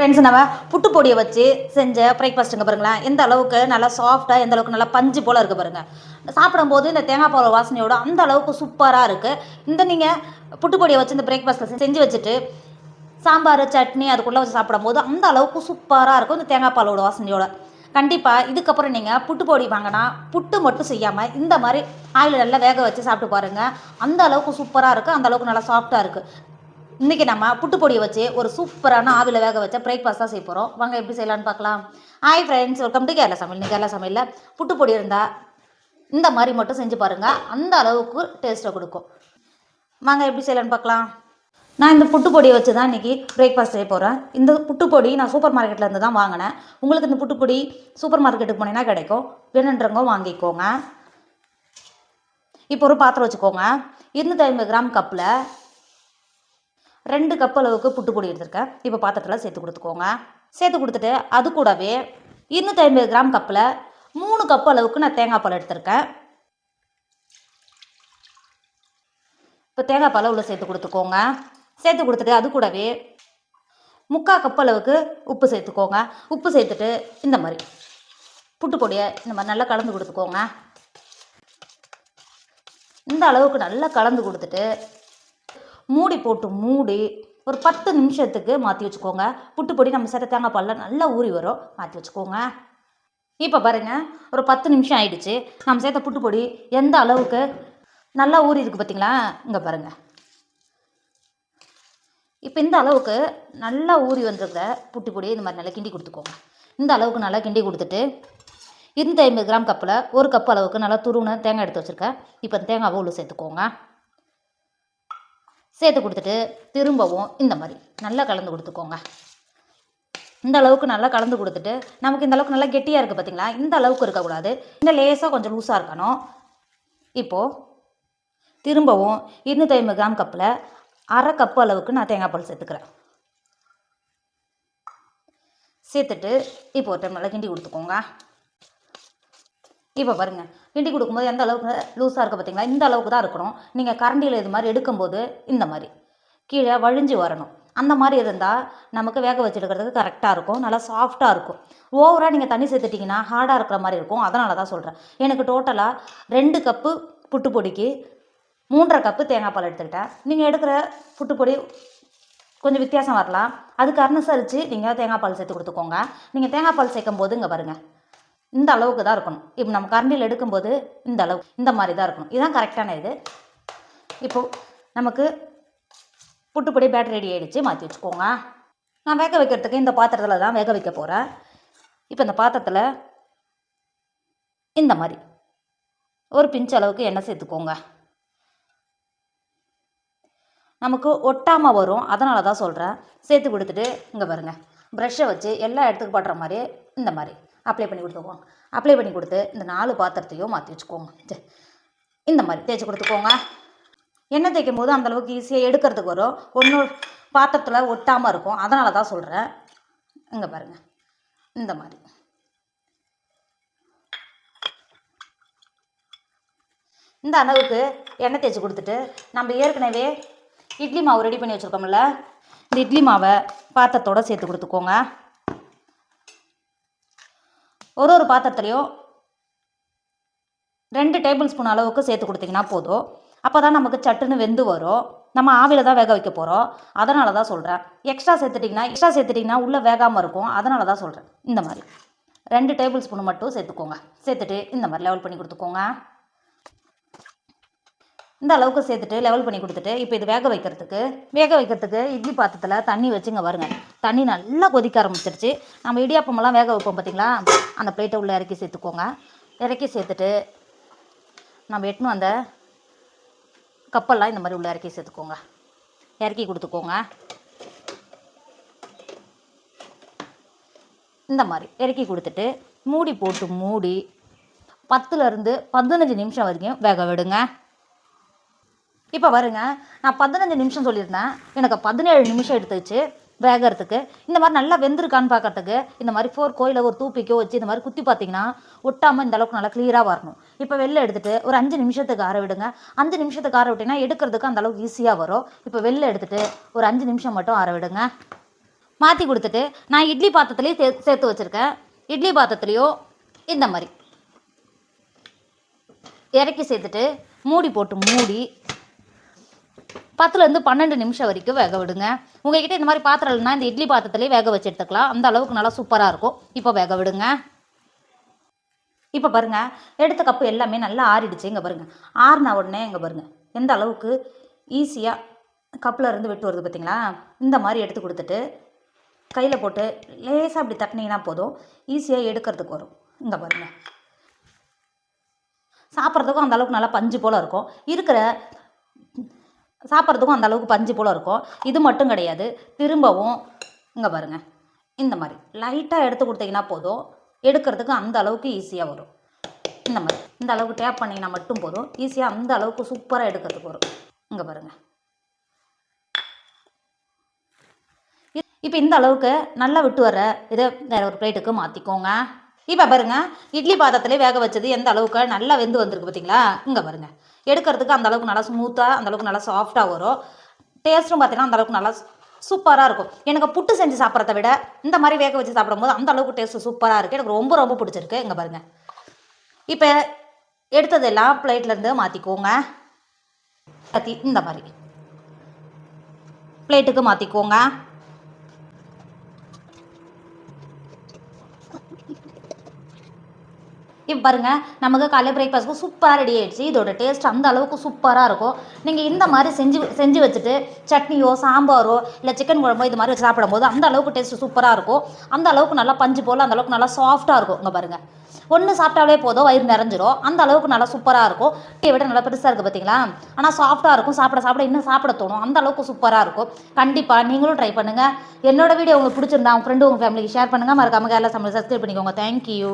Friends நம்ம புட்டு பொடியை வச்சு செஞ்ச பிரேக்ஃபாஸ்ட்டுங்க பாருங்களேன். எந்த அளவுக்கு நல்லா சாஃப்டாக எந்த அளவுக்கு நல்லா பஞ்சு போல் இருக்குது பாருங்கள் சாப்பிடும்போது இந்த தேங்காய் பால் வாசனையோட அந்த அளவுக்கு சூப்பராக இருக்குது இந்த நீங்கள் புட்டு பொடியை வச்சு இந்த பிரேக்ஃபாஸ்ட்டில் செஞ்சு வச்சுட்டு சாம்பார் சட்னி அதுக்குள்ளே வச்சு சாப்பிடும்போது அந்த அளவுக்கு சூப்பராக இருக்கும் இந்த தேங்காய் பாலோட வாசனையோட. கண்டிப்பாக இதுக்கப்புறம் நீங்கள் புட்டு பொடி வாங்கினா புட்டு மட்டும் செய்யாமல் இந்த மாதிரி ஆயில் நல்லா வேக வச்சு சாப்பிட்டு பாருங்கள் அந்த அளவுக்கு சூப்பராக இருக்குது அந்த அளவுக்கு நல்லா சாஃப்டாக இருக்குது இன்றைக்கி நம்ம புட்டு பொடியை வச்சு ஒரு சூப்பரான ஆவியில் வேக வச்ச பிரேக்ஃபாஸ்ட் தான் செய்ய போகிறோம் வாங்க எப்படி செய்யலாம்னு பார்க்கலாம். Hi friends welcome to Kerala சமையல். கேரளா சமையலில் புட்டு பொடி இருந்தால் இந்த மாதிரி மட்டும் செஞ்சு பாருங்கள் அந்த அளவுக்கு டேஸ்ட்டை கொடுக்கும். வாங்க எப்படி செய்யலான்னு பார்க்கலாம். நான் இந்த புட்டு பொடியை வச்சு தான் இன்றைக்கி பிரேக்ஃபாஸ்ட் செய்ய போகிறேன் இந்த புட்டு பொடி நான் சூப்பர் மார்க்கெட்டில் இருந்து தான் வாங்கினேன். உங்களுக்கு இந்த புட்டு பொடி சூப்பர் மார்க்கெட்டுக்கு போனீங்கன்னா கிடைக்கும். வேணுன்றவங்க வாங்கிக்கோங்க. இப்போ ஒரு பாத்திரம் வச்சுக்கோங்க. இருநூற்றி ஐம்பது கிராம் கப்பில் ரெண்டு கப் அளவுக்கு புட்டு பொடி எடுத்திருக்கேன். இப்போ பாத்திரத்தில் சேர்த்து கொடுத்துக்கோங்க. சேர்த்து கொடுத்துட்டு அது கூடவே இருநூற்றி ஐம்பது கிராம் கப்பில் மூணு கப் அளவுக்கு நான் தேங்காய் பால் எடுத்திருக்கேன். இப்போ தேங்காய் பாலை உள்ள சேர்த்து கொடுத்துக்கோங்க. சேர்த்து கொடுத்துட்டு அது கூடவே முக்கால் கப் அளவுக்கு உப்பு சேர்த்துக்கோங்க. உப்பு சேர்த்துட்டு இந்த மாதிரி புட்டு பொடியை இந்த மாதிரி நல்லா கலந்து கொடுத்துக்கோங்க. இந்த அளவுக்கு நல்லா கலந்து கொடுத்துட்டு மூடி போட்டு மூடி ஒரு பத்து நிமிஷத்துக்கு மாற்றி வச்சுக்கோங்க. புட்டு பொடி நம்ம சேர்த்த தேங்காய் பாலில் நல்லா ஊறி வரும். மாற்றி வச்சுக்கோங்க. இப்போ பாருங்கள் ஒரு பத்து நிமிஷம் ஆயிடுச்சு. நம்ம சேர்த்த புட்டு பொடி எந்த அளவுக்கு நல்லா ஊறி இருக்குது பார்த்தீங்களா இங்கே பாருங்கள் இப்போ இந்த அளவுக்கு நல்லா ஊறி வந்திருக்கிற புட்டு பொடியை இந்த மாதிரி நல்லா கிண்டி கொடுத்துக்கோங்க. இந்த அளவுக்கு நல்லா கிண்டி கொடுத்துட்டு இருநூத்தி ஐம்பது கிராம் கப்பில் ஒரு கப் அளவுக்கு நல்லா துருவின தேங்காய் எடுத்து வச்சுருக்கேன். இப்போ அந்த தேங்காவை உள்ள சேர்த்துக்கோங்க. சேர்த்து கொடுத்துட்டு திரும்பவும் இந்த மாதிரி. நல்லா கலந்து கொடுத்துக்கோங்க. இந்த அளவுக்கு நல்லா கலந்து கொடுத்துட்டு நமக்கு இந்த அளவுக்கு நல்லா கெட்டியாக இருக்குது பார்த்தீங்களா இந்த அளவுக்கு இருக்கக்கூடாது. இந்த லேசாக கொஞ்சம் லூஸாக இருக்கணும். இப்போது திரும்பவும் இருநூற்றி ஐம்பது கிராம் கப்பில் அரை கப் அளவுக்கு நான் தேங்காய் பால் சேர்த்துக்கிறேன். சேர்த்துட்டு இப்போ ஒரு டைம் நல்லா கிண்டி கொடுத்துக்கோங்க. இப்போ பாருங்கள் கிண்டி கொடுக்கும்போது எந்த அளவுக்கு லூஸாக இருக்குது பார்த்தீங்களா? இந்த அளவுக்கு தான் இருக்கணும். நீங்கள் கரண்டியில் இது மாதிரி எடுக்கும்போது இந்த மாதிரி. கீழே வழிஞ்சு வரணும். அந்த மாதிரி இருந்தால் நமக்கு வேக வச்சுருக்கிறதுக்கு கரெக்டாக இருக்கும். நல்லா சாஃப்டாக இருக்கும். ஓவராக நீங்கள் தண்ணி சேர்த்துட்டிங்கன்னா ஹார்டாக இருக்கிற மாதிரி இருக்கும். அதனால தான் சொல்கிறேன் எனக்கு டோட்டலாக ரெண்டு கப்பு புட்டு பொடிக்கு மூன்றரை கப்பு தேங்காய் பால் எடுத்துக்கிட்டேன். நீங்கள் எடுக்கிற புட்டு பொடி கொஞ்சம் வித்தியாசம் வரலாம். அதுக்கு அனுசரித்து நீங்கள் தேங்காய் பால் சேர்த்து கொடுத்துக்கோங்க. நீங்கள் தேங்காய் பால் சேர்க்கும் போது இங்கே பாருங்கள் இந்த அளவுக்கு தான் இருக்கணும். இப்போ நம்ம கரண்டியில் எடுக்கும்போது இந்த அளவு இந்த மாதிரி தான் இருக்கணும். இதுதான் கரெக்டான இது. இப்போது நமக்கு புட்டுப்பொடி பேட்டரி ரெடி ஆகிடுச்சு மாற்றி வச்சுக்கோங்க. நான் வேக வைக்கிறதுக்கு இந்த பாத்திரத்தில் தான் வேக வைக்க போகிறேன் இப்போ இந்த பாத்திரத்தில் இந்த மாதிரி ஒரு பிஞ்ச் அளவுக்கு எண்ணெய் சேர்த்துக்கோங்க. நமக்கு ஒட்டாமல் வரும். அதனால தான் சொல்கிறேன் சேர்த்து கொடுத்துட்டு இங்கே பாருங்கள் ப்ரஷ்ஷை வச்சு எல்லா இடத்துக்கு படுற மாதிரி இந்த மாதிரி. அப்ளை பண்ணி கொடுத்துக்கோங்க. அப்ளை பண்ணி கொடுத்து இந்த நாலு பாத்திரத்தையும் மாற்றி வச்சுக்கோங்க. சரி. இந்த மாதிரி தேய்ச்சி கொடுத்துக்கோங்க. எண்ணெய் தேய்க்கும் போது அந்தளவுக்கு ஈஸியாக எடுக்கிறதுக்கு வரும் ஒன்று பாத்திரத்தில் ஒட்டாமல் இருக்கும். அதனால தான் சொல்கிறேன் இங்கே பாருங்கள் இந்த மாதிரி. இந்த அளவுக்கு எண்ணெய் தேய்ச்சி கொடுத்துட்டு நம்ம ஏற்கனவே இட்லி மாவு ரெடி பண்ணி வச்சுருக்கோம்ல. இந்த இட்லி மாவை பாத்திரத்தோட சேர்த்து கொடுத்துக்கோங்க. ஒரு ஒரு பாத்திரத்துலையும் ரெண்டு டேபிள் ஸ்பூன் அளவுக்கு சேர்த்து கொடுத்தீங்கன்னா போதும். அப்போ தான் நமக்கு சட்டுன்னு வெந்து வரும். நம்ம ஆவியில் தான் வேக வைக்க போகிறோம் அதனால தான் சொல்கிறேன் எக்ஸ்ட்ரா சேர்த்துட்டிங்கன்னா எக்ஸ்ட்ரா சேர்த்துட்டிங்கன்னா உள்ளே வேகாமல் இருக்கும். அதனால தான் சொல்கிறேன் இந்த மாதிரி. ரெண்டு டேபிள் ஸ்பூன் மட்டும் சேர்த்துக்கோங்க. சேர்த்துட்டு இந்த மாதிரி லெவல் பண்ணி கொடுத்துக்கோங்க. இந்த அளவுக்கு சேர்த்துட்டு லெவல் பண்ணி கொடுத்துட்டு இப்போ இது வேக வைக்கிறதுக்கு வேக வைக்கிறதுக்கு இட்லி பாத்திரத்தில் தண்ணி வச்சுங்க வருங்க தண்ணி நல்லா கொதிக்க ஆரம்பிச்சிருச்சு. நம்ம இடியாப்பமெல்லாம் வேக வைப்போம் பார்த்தீங்களா அந்த பிளேட்டை உள்ளே இறக்கி சேர்த்துக்கோங்க. இறக்கி சேர்த்துட்டு நம்ம எட்டுன்னு அந்த கப்பெல்லாம் இந்த மாதிரி உள்ளே இறக்கி சேர்த்துக்கோங்க. இறக்கி கொடுத்துக்கோங்க. இந்த மாதிரி இறக்கி கொடுத்துட்டு மூடி போட்டு மூடி பத்துலேருந்து பதினஞ்சு நிமிஷம் வரைக்கும் வேக விடுங்க. இப்போ வருங்க நான் பதினஞ்சு நிமிஷம் சொல்லியிருந்தேன். எனக்கு பதினேழு நிமிஷம் எடுத்துச்சு வேகறதுக்கு. இந்த மாதிரி நல்லா வெந்திருக்கான்னு பார்க்கறதுக்கு இந்த மாதிரி ஃபோர் கோயில ஒரு தூப்பிக்கோ வச்சு இந்த மாதிரி குத்தி பார்த்தீங்கன்னா ஒட்டாமல் இந்த அளவுக்கு நல்லா கிளியராக வரணும். இப்போ வெளில எடுத்துட்டு ஒரு அஞ்சு நிமிஷத்துக்கு ஆற விடுங்க. அஞ்சு நிமிஷத்துக்கு ஆற விட்டிங்கன்னா எடுக்கிறதுக்கு அந்த அளவுக்கு ஈஸியாக வரும். இப்போ வெளில எடுத்துட்டு ஒரு அஞ்சு நிமிஷம் மட்டும் ஆற விடுங்க. மாற்றி கொடுத்துட்டு நான் இட்லி பாத்திரத்துலேயும் சே சேர்த்து வச்சுருக்கேன். இட்லி பாத்திரத்துலேயோ இந்த மாதிரி. இறக்கி சேர்த்துட்டு மூடி போட்டு மூடி பத்துலேருந்து பன்னெண்டு நிமிஷம் வரைக்கும் வேக விடுங்க. உங்ககிட்ட இந்த மாதிரி பாத்திரம் இல்லைன்னா இந்த இட்லி பாத்திரத்துலேயே வேக வச்சு எடுத்துக்கலாம். அந்த அளவுக்கு நல்லா சூப்பராக இருக்கும். இப்போ வேக விடுங்க. இப்போ பாருங்கள் எடுத்த கப்பு எல்லாமே நல்லா ஆறிடுச்சு. இங்கே பாருங்கள் ஆறின உடனே இங்கே பாருங்கள் எந்த அளவுக்கு ஈஸியாக கப்பில் இருந்து விட்டு வருது பார்த்தீங்களா இந்த மாதிரி எடுத்து கொடுத்துட்டு கையில் போட்டு லேசாக அப்படி தட்டினீங்கன்னா போதும். ஈஸியாக எடுக்கிறதுக்கு வரும். இங்கே பாருங்கள் சாப்பிட்றதுக்கும் அந்த அளவுக்கு நல்லா பஞ்சு போல் இருக்கும். இருக்கிற சாப்பிட்றதுக்கும் அந்த அளவுக்கு பஞ்சு போல் இருக்கும். இது மட்டும் கிடையாது. திரும்பவும் இங்கே பாருங்க. இந்த மாதிரி. லைட்டாக எடுத்து கொடுத்தீங்கன்னா போதும். எடுக்கிறதுக்கு அந்த அளவுக்கு ஈஸியாக வரும். இந்த மாதிரி. இந்த அளவுக்கு டேப் பண்ணிங்கன்னா மட்டும் போதும். ஈஸியாக அந்த அளவுக்கு சூப்பராக எடுக்கிறதுக்கு வரும். இங்கே பாருங்கள் இப்போ இந்த அளவுக்கு நல்லா விட்டு வர இதை வேறு ஒரு பிளேட்டுக்கு மாற்றிக்கோங்க இப்போ பாருங்க இட்லி பாத்திரத்திலே வேக வச்சது எந்த அளவுக்கு நல்லா வெந்து வந்திருக்கு பார்த்தீங்களா இங்கே பாருங்க. எடுக்கிறதுக்கு அந்த அளவுக்கு நல்லா ஸ்மூத்தாக அந்த அளவுக்கு நல்லா சாஃப்டாக வரும். டேஸ்ட்டும் பார்த்தீங்கன்னா அந்த அளவுக்கு நல்லா சூப்பராக இருக்கும். எனக்கு புட்டு செஞ்சு சாப்பிட்றத விட இந்த மாதிரி வேக வச்சு சாப்பிடும்போது அந்த அளவுக்கு டேஸ்ட் சூப்பராக இருக்குது எனக்கு ரொம்ப ரொம்ப பிடிச்சிருக்கு. இங்கே பாருங்க. இப்போ எடுத்ததெல்லாம் பிளேட்லேருந்து மாற்றிக்கோங்க கத்தி இந்த மாதிரி. பிளேட்டுக்கு மாற்றிக்கோங்க இப்போ பாருங்க நமக்கு காலை பிரேக்ஃபாஸ்ட்க்கு சூப்பராக ரெடி ஆகிடுச்சு இதோட டேஸ்ட் அந்த அளவுக்கு சூப்பராக இருக்கும். நீங்கள் இந்த மாதிரி செஞ்சு செஞ்சு வச்சுட்டு சட்னியோ சாம்பாரோ இல்லை சிக்கன் குழம்போ இது மாதிரி வச்சு சாப்பிடும்போது அந்த அளவுக்கு டேஸ்ட் சூப்பராக இருக்கும். அந்த அளவுக்கு நல்லா பஞ்சு போல் அந்த அளவுக்கு நல்லா சாஃப்டாக இருக்கும். இங்கே பாருங்கள் ஒன்று சாப்பிட்டாலே போதும் வயிறு நிறைஞ்சிரும். அந்த அளவுக்கு நல்லா சூப்பராக இருக்கும். டீ விட நல்லா பெருசாக இருக்குது பார்த்தீங்களா ஆனால் சாஃப்டாக இருக்கும். சாப்பிட சாப்பிட இன்னும் சாப்பிட தோணும். அந்த அளவுக்கு சூப்பராக இருக்கும். கண்டிப்பாக நீங்களும் ட்ரை பண்ணுங்கள் என்னோட வீடியோ உங்களுக்கு பிடிச்சிருந்தா உங்கள் ஃப்ரெண்டு உங்கள் ஃபேமிலிக்கு ஷேர் பண்ணுங்கள் மறக்காமல் கேரளா சமையல் சப்ஸ்கிரைப் பண்ணிக்கோங்க. தேங்க்யூ